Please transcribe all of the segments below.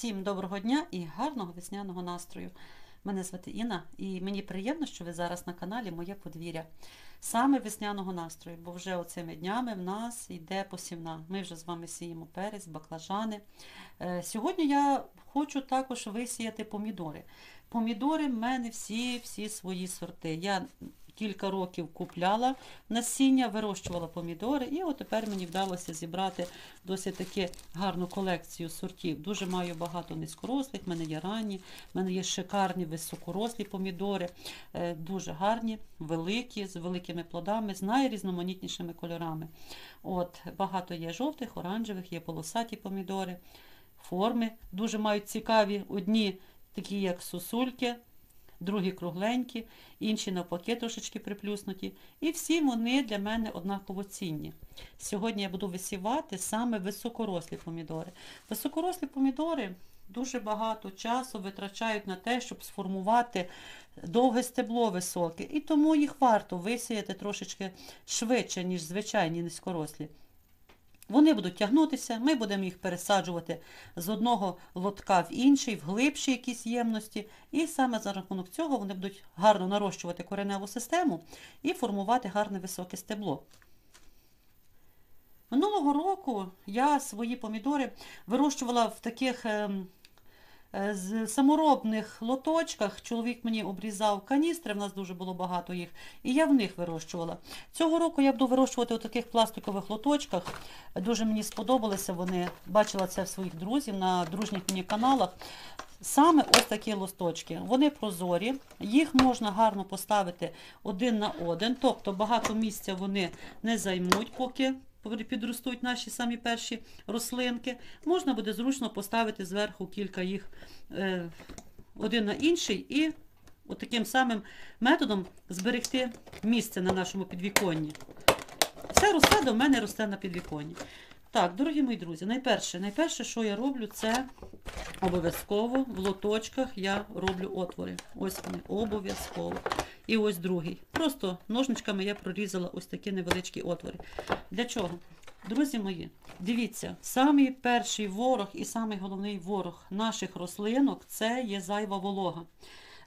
Всім доброго дня і гарного весняного настрою. Мене звати Інна, і мені приємно, що ви зараз на каналі Моє подвір'я. Саме весняного настрою, бо вже оцими днями в нас йде посівна. Ми вже з вами сіємо перець, баклажани. Е, Сьогодні я хочу також висіяти помідори. Помідори в мене всі, всі свої сорти. Я кілька років купляла насіння, вирощувала помідори, і от тепер мені вдалося зібрати досить таки гарну колекцію сортів. Дуже маю багато низькорослих, в мене є ранні, в мене є шикарні високорослі помідори, е, дуже гарні, великі, з великими плодами, з найрізноманітнішими кольорами. От, багато є жовтих, оранжевих, є полосаті помідори, форми дуже мають цікаві, одні такі, як сосульки, другі кругленькі, інші навпаки трошечки приплюснуті. І всі вони для мене однаково цінні. Сьогодні я буду висівати саме високорослі помідори. Високорослі помідори дуже багато часу витрачають на те, щоб сформувати довге стебло високе. І тому їх варто висіяти трошечки швидше, ніж звичайні низькорослі. Вони будуть тягнутися, ми будемо їх пересаджувати з одного лотка в інший, в глибші якісь ємності. І саме за рахунок цього вони будуть гарно нарощувати кореневу систему і формувати гарне високе стебло. Минулого року я свої помідори вирощувала в таких ем, з саморобних лоточках. Чоловік мені обрізав каністри, в нас дуже було багато їх, і я в них вирощувала. Цього року я буду вирощувати у таких пластикових лоточках. Дуже мені сподобалися вони. Бачила це в своїх друзів на дружніх мені каналах. Саме ось такі листочки. Вони прозорі, їх можна гарно поставити один на один, тобто багато місця вони не займуть, поки підростуть наші самі перші рослинки. Можна буде зручно поставити зверху кілька їх е, один на інший і от таким самим методом зберегти місце на нашому підвіконні. Вся розсада в мене росте на підвіконні. Так, дорогі мої друзі, найперше, найперше, що я роблю, це обов'язково в лоточках я роблю отвори. Ось вони, обов'язково. І ось другий. Просто ножничками я прорізала ось такі невеличкі отвори. Для чого? Друзі мої, дивіться, самий перший ворог і самий головний ворог наших рослинок це є зайва волога.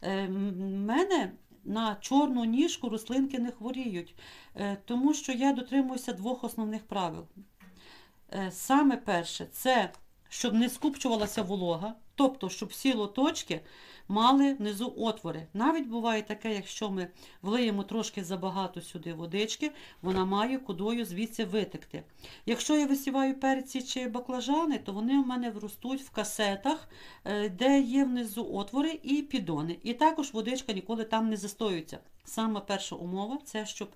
Е, мене на чорну ніжку рослинки не хворіють, е, тому що я дотримуюся двох основних правил. Е, Саме перше, це щоб не скупчувалася волога, тобто, щоб всі лоточки мали внизу отвори. Навіть буває таке, якщо ми влиємо трошки забагато сюди водички, вона має кудою звідси витекти. Якщо я висіваю перці чи баклажани, то вони у мене ростуть в касетах, е, де є внизу отвори і підони. І також водичка ніколи там не застоюється. Саме перша умова це щоб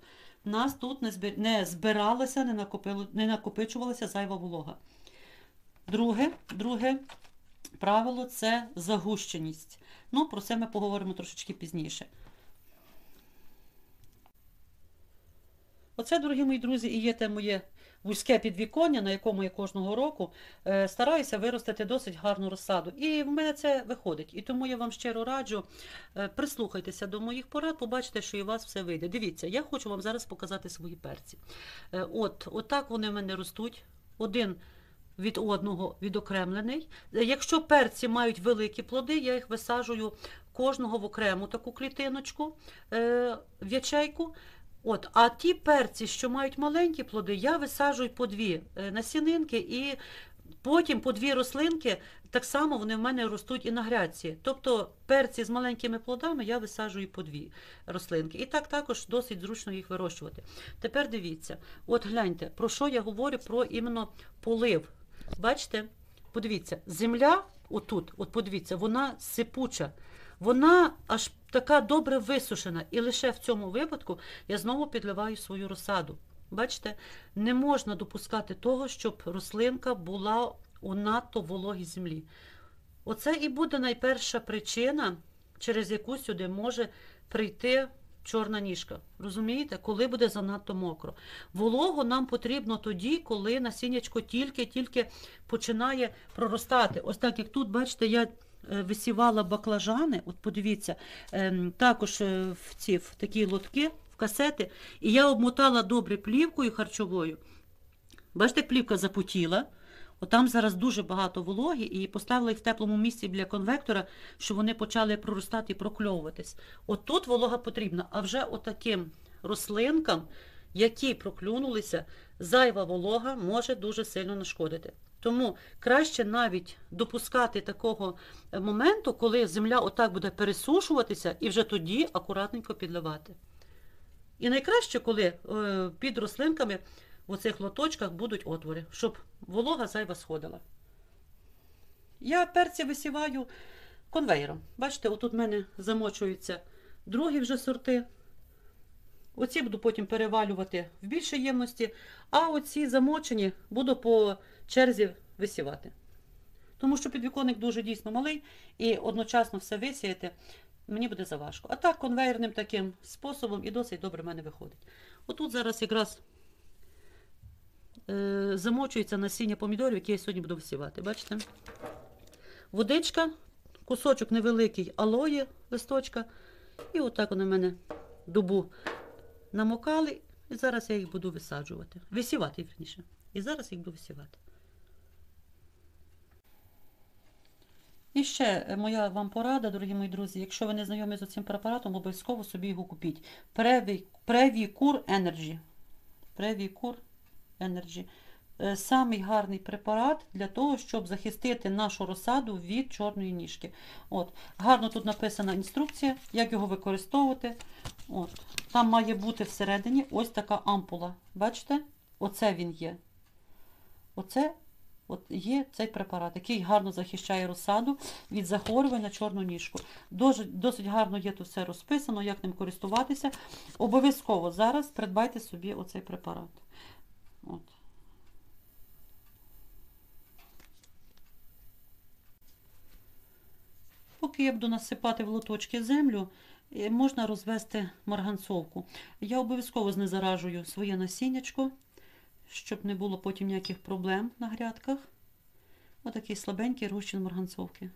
в нас тут не збир- збиралася, не накопичувалася зайва волога. Друге, друге правило це загущеність. Ну, про це ми поговоримо трошечки пізніше. Оце, дорогі мої друзі, і є те моє вузьке підвіконня, на якому я кожного року е, стараюся виростити досить гарну розсаду. І в мене це виходить. І тому я вам щиро раджу, е, прислухайтеся до моїх порад, побачите, що і у вас все вийде. Дивіться, я хочу вам зараз показати свої перці. Е, от, от так вони в мене ростуть. Один від одного відокремлений. Якщо перці мають великі плоди, я їх висаджую кожного в окрему таку клітиночку е, в ячейку. От, а ті перці, що мають маленькі плоди, я висаджую по дві е, насінинки і потім по дві рослинки, так само вони в мене ростуть і на грядці. Тобто перці з маленькими плодами я висаджую по дві рослинки. І так також досить зручно їх вирощувати. Тепер дивіться, от гляньте, про що я говорю про іменно полив. Бачите, подивіться, земля отут, от подивіться, вона сипуча. Вона аж така добре висушена. І лише в цьому випадку я знову підливаю свою розсаду. Бачите, не можна допускати того, щоб рослинка була у надто вологій землі. Оце і буде найперша причина, через яку сюди може прийти чорна ніжка. Розумієте, коли буде занадто мокро. Вологу нам потрібно тоді, коли насіннячко тільки-тільки починає проростати. Ось так, як тут, бачите, я е, висівала баклажани, от подивіться, ем, також е, в ці в такі лотки, в касети, і я обмотала добре плівкою харчовою. Бачите, плівка запотіла. Отам зараз дуже багато вологи, і поставила їх в теплому місці біля конвектора, щоб вони почали проростати і прокльовуватись. Отут волога потрібна, а вже отаким рослинкам, які проклюнулися, зайва волога може дуже сильно нашкодити. Тому краще навіть допускати такого е, моменту, коли земля отак буде пересушуватися, і вже тоді акуратненько підливати. І найкраще, коли е, під рослинками в оцих лоточках будуть отвори, щоб волога зайва сходила. Я перці висіваю конвейером. Бачите, отут в мене замочуються другі вже сорти. Оці буду потім перевалювати в більшій ємності, а оці замочені буду по черзі висівати. Тому що підвіконник дуже дійсно малий і одночасно все висіяти мені буде заважко. А так конвейерним таким способом і досить добре в мене виходить. Отут зараз якраз замочується насіння помідорів, які я сьогодні буду висівати. Бачите? Водичка, кусочок невеликий алої листочка. І отак вони в мене добу намокали. І зараз я їх буду висаджувати. Висівати, вірніше. І зараз їх буду висівати. І ще е, моя вам порада, дорогі мої друзі, якщо ви не знайомі з цим препаратом, обов'язково собі його купіть. Previcur Energy. Previcur Energy. Е, Самий гарний препарат для того, щоб захистити нашу розсаду від чорної ніжки. От. Гарно тут написана інструкція, як його використовувати. От. Там має бути всередині ось така ампула. Бачите? Оце він є. Оце От є цей препарат, який гарно захищає розсаду від захворювань на чорну ніжку. Досить, досить гарно є тут все розписано, як ним користуватися. Обов'язково зараз придбайте собі оцей препарат. От. Поки я буду насипати в лоточки землю, е, можна розвести марганцовку. Я обов'язково знезаражую своє насіннячко щоб не було потім ніяких проблем на грядках. Отакий слабенький розчин марганцовки.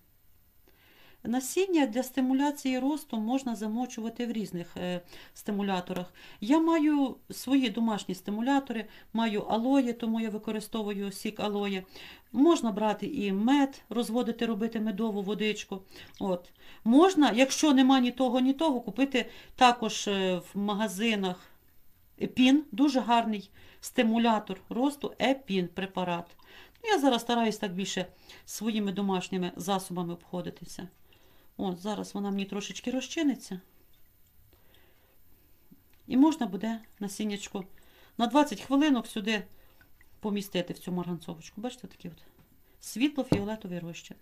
Насіння для стимуляції росту можна замочувати в різних е, стимуляторах. Я маю свої домашні стимулятори, маю алоє, тому я використовую сік алоє. Можна брати і мед, розводити, робити медову водичку. От. Можна, якщо нема ні того, ні того, купити також е, в магазинах епін, дуже гарний стимулятор росту епін препарат. Ну, Я зараз стараюсь так більше своїми домашніми засобами обходитися. От, Зараз вона мені трошечки розчиниться. І можна буде насіннячко на 20 хвилинок сюди помістити в цю марганцовочку. Бачите, такий от світло-фіолетовий розчин.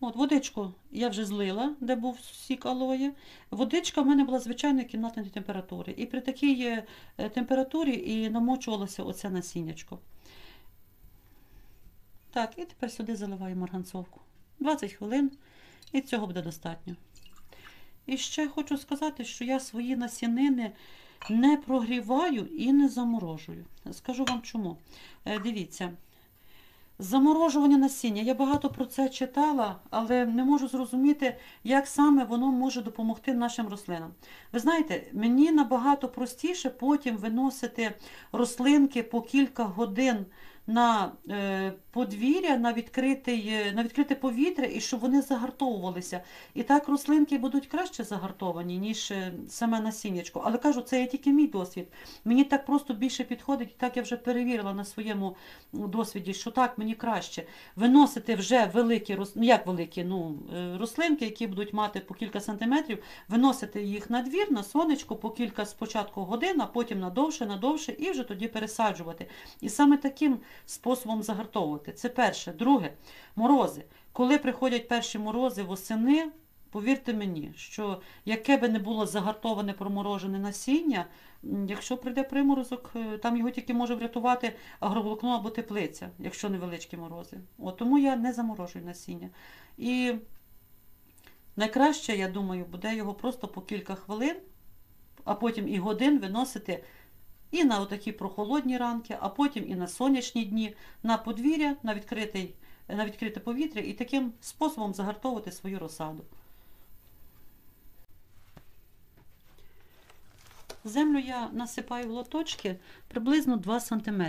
От, Водичку я вже злила, де був сік алої. Водичка в мене була звичайної кімнатної температури. І при такій е, температурі і намочувалося оце насіннячко. Так, і тепер сюди заливаю марганцовку. 20 хвилин, і цього буде достатньо. І ще хочу сказати, що я свої насінини не прогріваю і не заморожую. Скажу вам чому. Е, дивіться, Заморожування насіння. Я багато про це читала, але не можу зрозуміти, як саме воно може допомогти нашим рослинам. Ви знаєте, мені набагато простіше потім виносити рослинки по кілька годин на е, подвір'я, на відкритий, е, на відкрите повітря, і щоб вони загартовувалися. І так рослинки будуть краще загартовані, ніж е, саме насіннячко. Але кажу, це є тільки мій досвід. Мені так просто більше підходить, і так я вже перевірила на своєму досвіді, що так мені краще виносити вже великі ну як великі, ну, рослинки, які будуть мати по кілька сантиметрів, виносити їх на двір, на сонечко, по кілька спочатку годин, а потім на довше, на довше, і вже тоді пересаджувати. І саме таким способом загартовувати. Це перше. Друге, морози. Коли приходять перші морози восени, повірте мені, що яке би не було загартоване проморожене насіння, якщо прийде приморозок, е, там його тільки може врятувати агроволокно або теплиця, якщо невеличкі морози. От, Тому я не заморожую насіння. І найкраще, я думаю, буде його просто по кілька хвилин, а потім і годин виносити і на отакі прохолодні ранки, а потім і на сонячні дні, на подвір'я, на на відкрите повітря і таким способом загартовувати свою розсаду. Землю я насипаю в лоточки приблизно 2 см.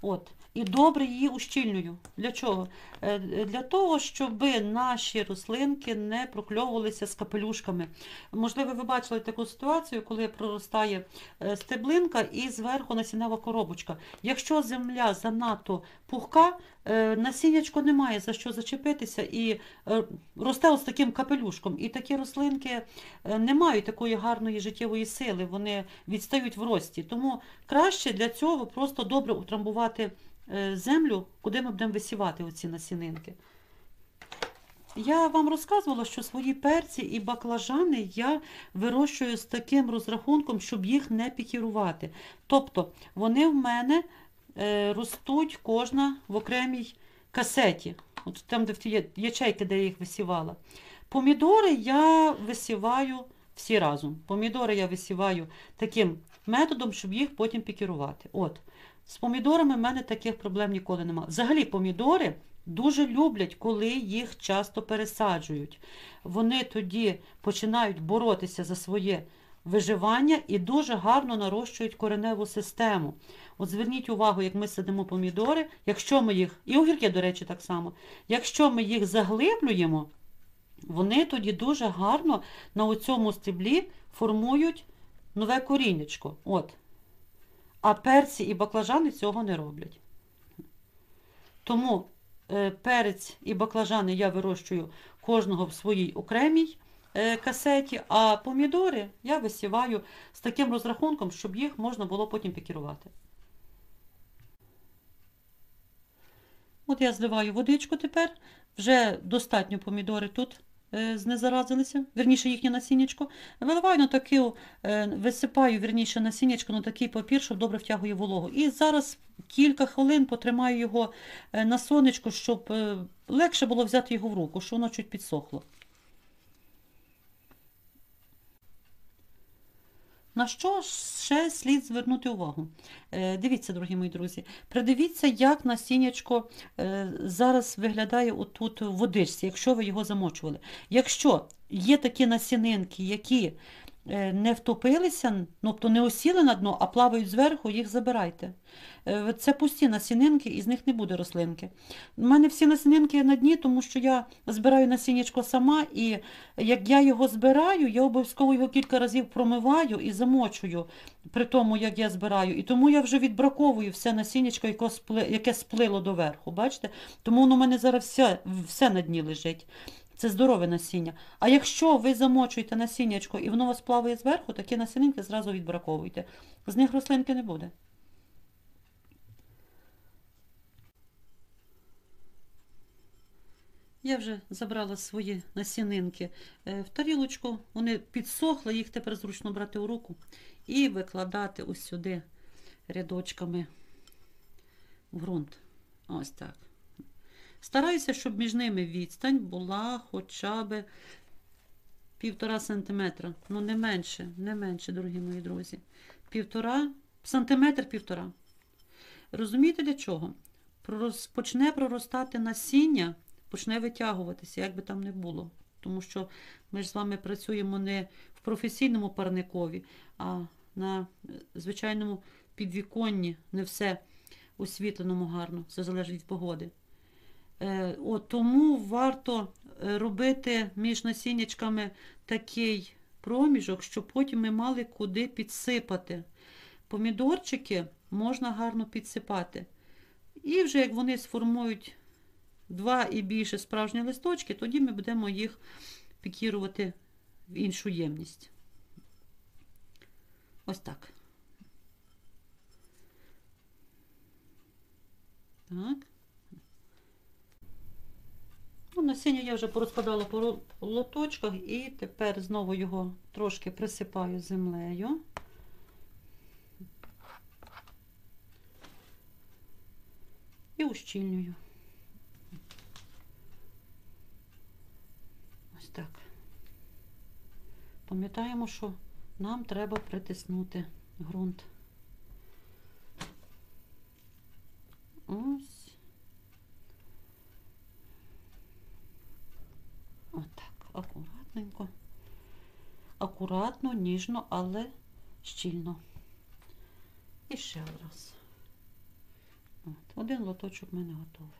От. І добре її ущільнюю. Для чого? Е, Для того, щоб наші рослинки не прокльовувалися з капелюшками. Можливо, ви бачили таку ситуацію, коли проростає е, стеблинка і зверху насіннева коробочка. Якщо земля занадто пухка, насіннячко немає за що зачепитися і е, росте ось таким капелюшком. І такі рослинки е, не мають такої гарної життєвої сили, вони відстають в рості. Тому краще для цього просто добре утрамбувати е, землю, куди ми будемо висівати оці насінинки. Я вам розказувала, що свої перці і баклажани я вирощую з таким розрахунком, щоб їх не пікірувати. Тобто вони в мене е, ростуть кожна в окремій касеті, от там, де в ті ячейки, де я їх висівала. Помідори я висіваю всі разом. Помідори я висіваю таким методом, щоб їх потім пікірувати. От. З помідорами в мене таких проблем ніколи немає. Взагалі, помідори дуже люблять, коли їх часто пересаджують. Вони тоді починають боротися за своє виживання і дуже гарно нарощують кореневу систему. От зверніть увагу, як ми садимо помідори, якщо ми їх, і огірки, до речі, так само, якщо ми їх заглиблюємо, вони тоді дуже гарно на цьому стеблі формують нове корінечко. От. А перці і баклажани цього не роблять. Тому е, перець і баклажани я вирощую кожного в своїй окремій касеті, а помідори я висіваю з таким розрахунком, щоб їх можна було потім пікірувати. От я зливаю водичку тепер. Вже достатньо помідори тут е, знезаразилися, вірніше їхнє насіннячко. Виливаю на таку, е, висипаю вірніше насіннячко на такий папір, щоб добре втягує вологу. І зараз кілька хвилин потримаю його е, на сонечку, щоб е, легше було взяти його в руку, щоб воно чуть підсохло. На що ще слід звернути увагу? Е, Дивіться, дорогі мої друзі, придивіться, як насіннячко е, зараз виглядає отут в водичці, якщо ви його замочували. Якщо є такі насінинки, які не втопилися, тобто не осіли на дно, а плавають зверху, їх забирайте. Е, Це пусті насінинки, і з них не буде рослинки. У мене всі насінинки на дні, тому що я збираю насіннячко сама, і як я його збираю, я обов'язково його кілька разів промиваю і замочую при тому, як я збираю. І тому я вже відбраковую все насіннячко, яке сплило доверху. Бачите? Тому воно в мене зараз все, все на дні лежить. Це здорове насіння. А якщо ви замочуєте насіннячко і воно вас плаває зверху, такі насінинки зразу відбраковуйте. З них рослинки не буде. Я вже забрала свої насінинки е, в тарілочку. Вони підсохли, їх тепер зручно брати у руку і викладати ось сюди рядочками в ґрунт. Ось так. Стараюся, щоб між ними відстань була хоча б півтора сантиметра. Ну, не менше, не менше, дорогі мої друзі. Півтора, сантиметр півтора. Розумієте для чого? Почне проростати насіння, почне витягуватися, як би там не було. Тому що ми ж з вами працюємо не в професійному парникові, а на е, звичайному підвіконні, не все освітленому гарно, це залежить від погоди. Е, От, тому варто е, робити між насіннячками такий проміжок, щоб потім ми мали куди підсипати. Помідорчики можна гарно підсипати. І вже як вони сформують два і більше справжні листочки, тоді ми будемо їх пікірувати в іншу ємність. Ось так. Так. Ну, насіння я вже порозкладала по лоточках і тепер знову його трошки присипаю землею. І ущільнюю. Ось так. Пам'ятаємо, що нам треба притиснути ґрунт. Ось. Отак, акуратненько. Акуратно, ніжно, але щільно. І ще раз. От, один лоточок в мене готовий.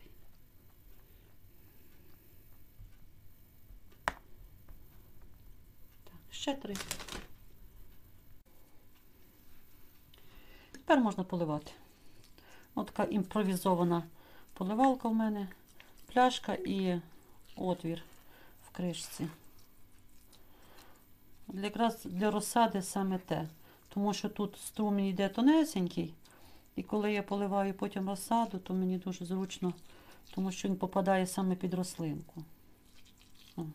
Ще три. Тепер можна поливати. Ось така імпровізована поливалка в мене, пляшка і отвір в кришці. Якраз для розсади саме те. Тому що тут струмінь йде тонесенький, і коли я поливаю потім розсаду, то мені дуже зручно, тому що він попадає саме під рослинку. От.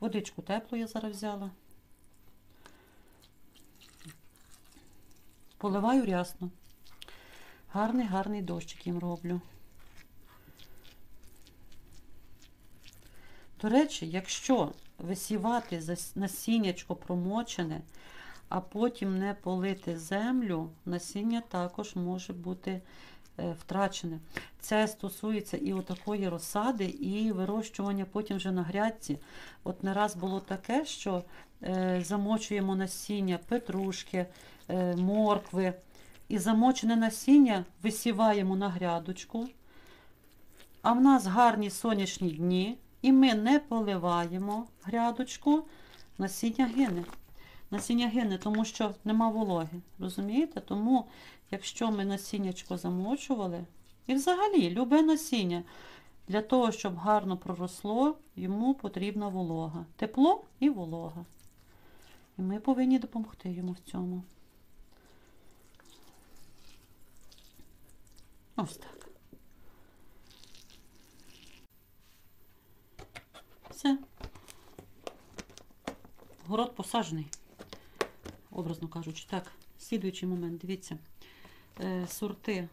Водичку теплу я зараз взяла. Поливаю рясно. Гарний, гарний дощик їм роблю. До речі, якщо висівати насіннячко промочене, а потім не полити землю, насіння також може бути е, втрачене. Це стосується і отакої розсади, і вирощування потім вже на грядці. От не раз було таке, що е, замочуємо насіння петрушки, е, моркви, і замочене насіння висіваємо на грядочку. А в нас гарні сонячні дні, і ми не поливаємо грядочку, насіння гине. Насіння гине, тому що нема вологи. Розумієте? Тому, якщо ми насіннячко замочували, і взагалі любе насіння, для того, щоб гарно проросло, йому потрібна волога. Тепло і волога. І ми повинні допомогти йому в цьому. Ось так. Все. Город посаджений, образно кажучи. Так, слідуючий момент, дивіться. Е, сорти.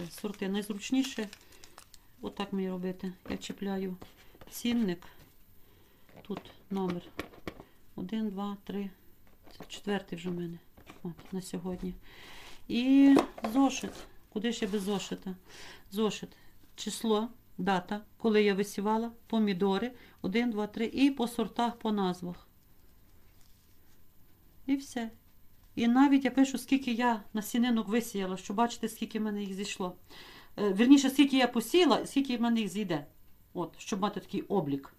Е, сорти найзручніше. Отак мені робити. Я чіпляю цінник. Тут номер 1, 2, 3. Це четвертий вже в мене. От, на сьогодні. І зошит. Куди ще без зошита? Зошит. Число, дата, коли я висівала, помідори. 1, 2, 3. І по сортах, по назвах. І все. І навіть я пишу, скільки я насінинок висіяла, щоб бачити, скільки в мене їх зійшло. Е, Вірніше, скільки я посіяла, скільки в мене їх зійде. От, щоб мати такий облік.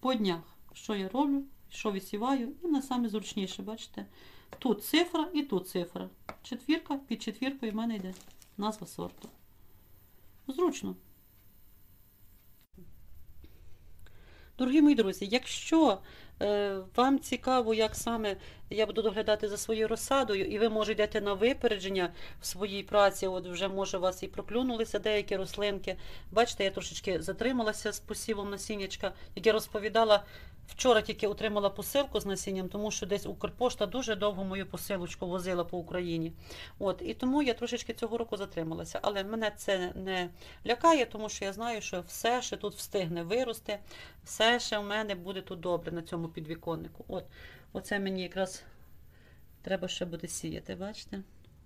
По днях, що я роблю, що висіваю, і на саме зручніше, бачите? Тут цифра і тут цифра. Четвірка, під четвіркою в мене йде назва сорту. Зручно. Дорогі мої друзі, якщо е, вам цікаво, як саме я буду доглядати за своєю розсадою, і ви може йдете на випередження в своїй праці, от вже може у вас і проклюнулися деякі рослинки. Бачите, я трошечки затрималася з посівом насіннячка, як я розповідала. Вчора тільки отримала посилку з насінням, тому що десь Укрпошта дуже довго мою посилочку возила по Україні. От, і тому я трошечки цього року затрималася. Але мене це не лякає, тому що я знаю, що все ще тут встигне вирости, все ще в мене буде тут добре на цьому підвіконнику. От, оце мені якраз треба ще буде сіяти, бачите?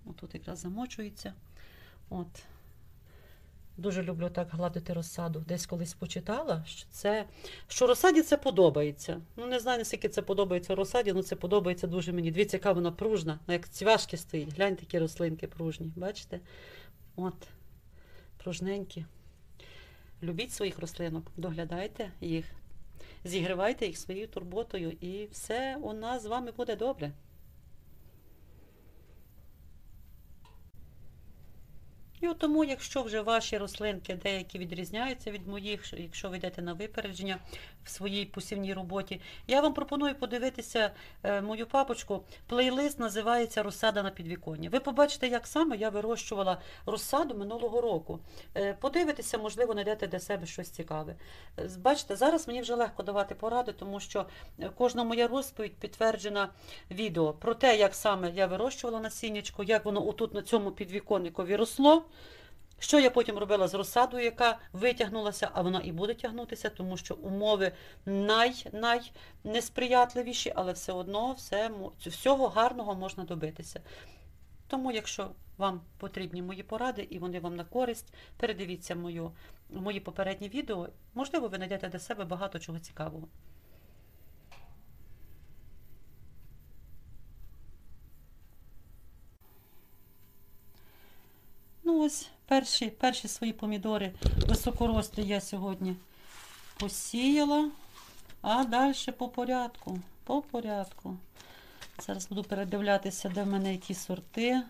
Отут якраз замочується. От. Дуже люблю так гладити розсаду. Десь колись почитала, що це що розсаді це подобається. Ну не знаю, наскільки це подобається розсаді, але це подобається дуже мені. Дивіться, яка вона пружна, як цвяшки стоїть. Гляньте, які рослинки пружні. Бачите? От, пружненькі. Любіть своїх рослинок, доглядайте їх, зігрівайте їх своєю турботою, і все у нас з вами буде добре. І от тому, якщо вже ваші рослинки деякі відрізняються від моїх, якщо ви йдете на випередження своїй посівній роботі, я вам пропоную подивитися е, мою папочку. Плейлист називається Розсада на підвіконні. Ви побачите, як саме я вирощувала розсаду минулого року. Е, Подивитися, можливо, знайдете для себе щось цікаве. Е, Бачите, зараз мені вже легко давати поради, тому що кожна моя розповідь підтверджена відео про те, як саме я вирощувала насіннячко, як воно отут на цьому підвіконникові росло. Що я потім робила з розсадою, яка витягнулася, а вона і буде тягнутися, тому що умови най-най несприятливіші, але все одно все, всього гарного можна добитися. Тому, якщо вам потрібні мої поради і вони вам на користь, передивіться мою, мої попередні відео. Можливо, ви знайдете для себе багато чого цікавого. Ну ось перші, перші свої помідори високорослі я сьогодні посіяла. А далі по порядку. По порядку. Зараз буду передивлятися, де в мене які сорти.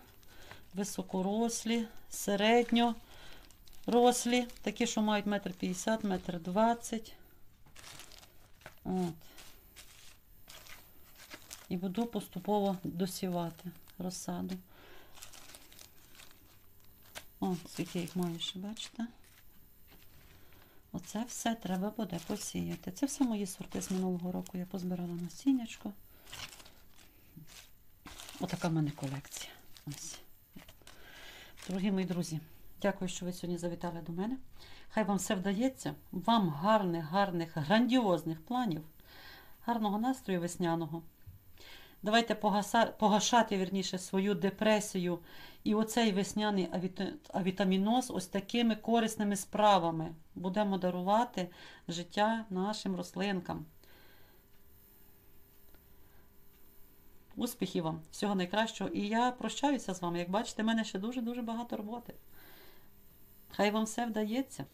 Високорослі, середньорослі, такі, що мають метр п'ятдесят, метр двадцять. І буду поступово досівати розсаду. О, скільки їх маю ще, бачите? Оце все треба буде посіяти. Це все мої сорти з минулого року. Я позбирала насіннячко. Отака в мене колекція. Дорогі мої друзі, дякую, що ви сьогодні завітали до мене. Хай вам все вдається. Вам гарних, гарних, грандіозних планів, гарного настрою весняного. Давайте погаса... погашати вірніше, свою депресію і оцей весняний авіта- авітаміноз ось такими корисними справами. Будемо дарувати життя нашим рослинкам. Успіхів вам, всього найкращого. І я прощаюся з вами. Як бачите, в мене ще дуже-дуже багато роботи. Хай вам все вдається.